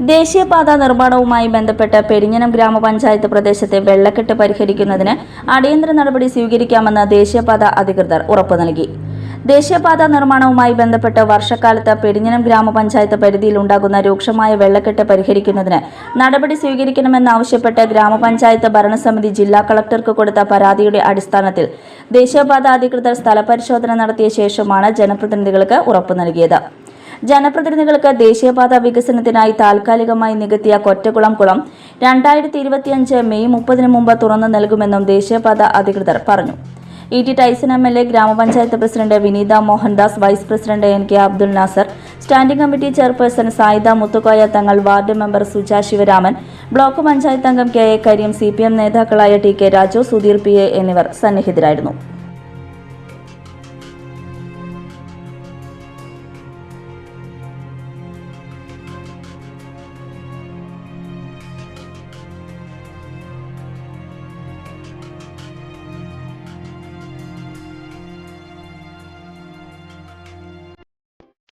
ദേശീയപാത നിർമ്മാണവുമായി ബന്ധപ്പെട്ട് പെരിഞ്ഞനം ഗ്രാമപഞ്ചായത്ത് പ്രദേശത്തെ വെള്ളക്കെട്ട് പരിഹരിക്കുന്നതിന് അടിയന്തര നടപടി സ്വീകരിക്കാമെന്ന് ദേശീയപാത അധികൃതർ ഉറപ്പു നൽകി. ദേശീയപാത നിർമ്മാണവുമായി ബന്ധപ്പെട്ട് വർഷക്കാലത്ത് പെരിഞ്ഞനം ഗ്രാമപഞ്ചായത്ത് പരിധിയിൽ ഉണ്ടാകുന്ന രൂക്ഷമായ വെള്ളക്കെട്ട് പരിഹരിക്കുന്നതിന് നടപടി സ്വീകരിക്കണമെന്നാവശ്യപ്പെട്ട് ഗ്രാമപഞ്ചായത്ത് ഭരണസമിതി ജില്ലാ കളക്ടർക്ക് കൊടുത്ത പരാതിയുടെ അടിസ്ഥാനത്തിൽ ദേശീയപാത അധികൃതർ സ്ഥലപരിശോധന നടത്തിയ ശേഷമാണ് ജനപ്രതിനിധികൾക്ക് ഉറപ്പു നൽകിയത്. ജനപ്രതിനിധികൾക്ക് ദേശീയപാത വികസനത്തിനായി താൽക്കാലികമായി നികത്തിയ കൊറ്റകുളം കുളം രണ്ടായിരത്തി ഇരുപത്തിയഞ്ച് മെയ് മുപ്പതിന് മുമ്പ് തുറന്നു നൽകുമെന്നും ദേശീയപാത അധികൃതർ പറഞ്ഞു. E T Tyson M L A ഗ്രാമപഞ്ചായത്ത് president Vineetha Mohandas vice president N K Abdul Nasser standing committee chairperson Saida Muthukoya Thangal ward member Suja Sivaraman block panchayat അംഗം K A Kareem C P M നേതാക്കളായ T K Raju Sudheer P A എന്നിവർ സന്നിഹിതരായിരുന്നു.